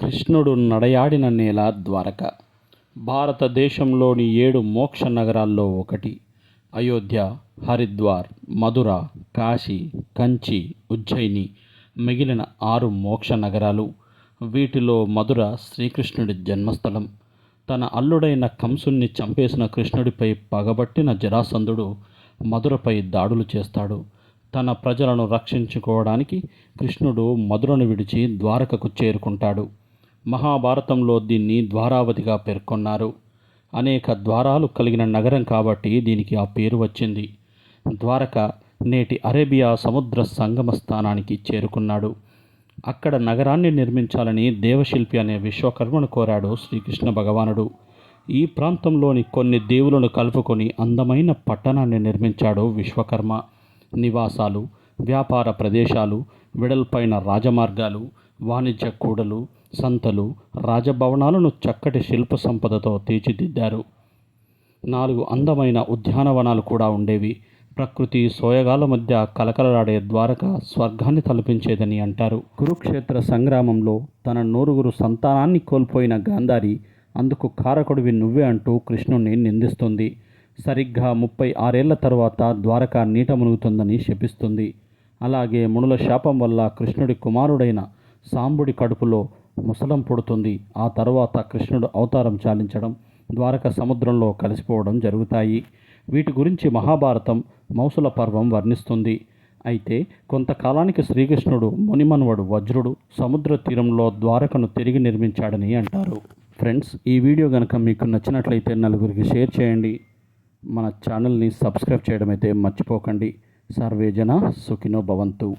కృష్ణుడు నడయాడిన నేల ద్వారక. భారతదేశంలోని ఏడు మోక్ష నగరాల్లో ఒకటి. అయోధ్య హరిద్వార్ మధుర కాశీ కంచి ఉజ్జయిని మిగిలిన ఆరు మోక్ష నగరాలు. వీటిలో మధుర శ్రీకృష్ణుడి జన్మస్థలం. తన అల్లుడైన కంసుణ్ణి చంపేసిన కృష్ణుడిపై పగబట్టిన జరాసంధుడు మధురపై దాడులు చేస్తాడు. తన ప్రజలను రక్షించుకోవడానికి కృష్ణుడు మధురను విడిచి ద్వారకకు చేరుకుంటాడు. మహాభారతంలో దీన్ని ద్వారావతిగా పేర్కొన్నారు. అనేక ద్వారాలు కలిగిన నగరం కాబట్టి దీనికి ఆ పేరు వచ్చింది. ద్వారక నేటి అరేబియా సముద్ర సంగమ స్థానానికి చేరుకున్నాడు. అక్కడ నగరాన్ని నిర్మించాలని దేవశిల్పి అనే విశ్వకర్మను కోరాడు శ్రీకృష్ణ భగవానుడు. ఈ ప్రాంతంలోని కొన్ని దేవులను కలుపుకొని అందమైన పట్టణాన్ని నిర్మించాడు విశ్వకర్మ. నివాసాలు వ్యాపార ప్రదేశాలు విడల్పైన రాజమార్గాలు వాణిజ్య కూడలు సంతలు రాజభవనాలను చక్కటి శిల్ప సంపదతో తీర్చిదిద్దారు. నాలుగు అందమైన ఉద్యానవనాలు కూడా ఉండేవి. ప్రకృతి సోయగాల మధ్య కలకలలాడే ద్వారక స్వర్గాన్ని తలపించేదని అంటారు. కురుక్షేత్ర సంగ్రామంలో తన నూరుగురు సంతానాన్ని కోల్పోయిన గాంధారి అందుకు కారకుడివి నువ్వే అంటూ కృష్ణుణ్ణి నిందిస్తుంది. సరిగ్గా ముప్పై ఆరేళ్ళ తరువాత ద్వారక నీట మునుగుతుందని శపిస్తుంది. అలాగే మునుల శాపం వల్ల కృష్ణుడి కుమారుడైన సాంబుడి కడుపులో ముసలం పుడుతుంది. ఆ తర్వాత కృష్ణుడు అవతారం చాలించడం ద్వారక సముద్రంలో కలిసిపోవడం జరుగుతాయి. వీటి గురించి మహాభారతం మౌసుల పర్వం వర్ణిస్తుంది. అయితే కొంతకాలానికి శ్రీకృష్ణుడు మునిమనువడు వజ్రుడు సముద్ర తీరంలో ద్వారకను తిరిగి నిర్మించాడని అంటారు. ఫ్రెండ్స్ ఈ వీడియో కనుక మీకు నచ్చినట్లయితే నలుగురికి షేర్ చేయండి. మన ఛానల్ని సబ్స్క్రైబ్ చేయడం అయితే మర్చిపోకండి. సర్వేజన సుఖినో భవంతు.